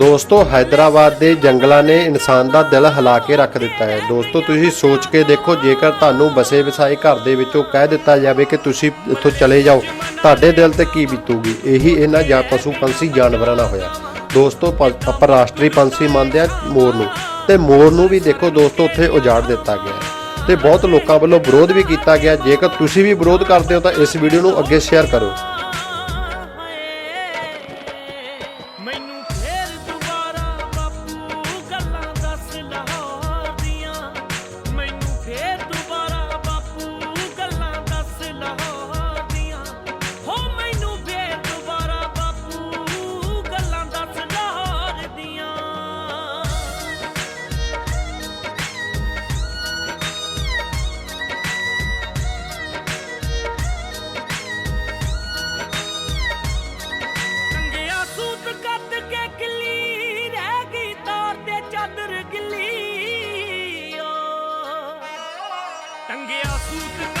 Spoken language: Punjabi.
ਦੋਸਤੋ, ਹੈਦਰਾਬਾਦ ਦੇ ਜੰਗਲਾਂ ਨੇ ਇਨਸਾਨ ਦਾ ਦਿਲ ਹਿਲਾ ਕੇ ਰੱਖ ਦਿੱਤਾ ਹੈ। ਦੋਸਤੋ, ਤੁਸੀਂ ਸੋਚ ਕੇ ਦੇਖੋ, ਜੇਕਰ ਤੁਹਾਨੂੰ ਬਸੇ ਵਸਾਏ ਘਰ ਦੇ ਵਿੱਚੋਂ ਕਹਿ ਦਿੱਤਾ ਜਾਵੇ ਕਿ ਤੁਸੀਂ ਇੱਥੋਂ ਚਲੇ ਜਾਓ, ਤੁਹਾਡੇ ਦਿਲ ਤੇ ਕੀ ਬੀਤੂਗੀ? ਇਹੀ ਇਹਨਾਂ ਜਾਂ ਪਸ਼ੂ ਪੰਛੀ, ਜਾਨਵਰਾਂ ਨਾਲ ਹੋਇਆ। ਦੋਸਤੋ, ਪ- ਆਪਾਂ ਰਾਸ਼ਟਰੀ ਪੰਛੀ ਮੰਨਦੇ ਆ ਮੋਰ ਨੂੰ। ਤੇ ਮੋਰ ਨੂੰ ਵੀ ਦੇਖੋ, ਦੋਸਤੋ, ਉੱਥੇ ਉਜਾੜ ਦਿੱਤਾ ਗਿਆ ਹੈ। ਤੇ ਬਹੁਤ ਲੋਕਾਂ ਵੱਲੋਂ ਵਿਰੋਧ ਵੀ ਕੀਤਾ ਗਿਆ। ਜੇਕਰ ਤੁਸੀਂ ਵੀ ਵਿਰੋਧ ਕਰਦੇ ਹੋ, ਤਾਂ ਇਸ ਵੀਡੀਓ ਨੂੰ ਅੱਗੇ ਸ਼ੇਅਰ ਕਰੋ ਟੰਗਿਆ ਸੂਤ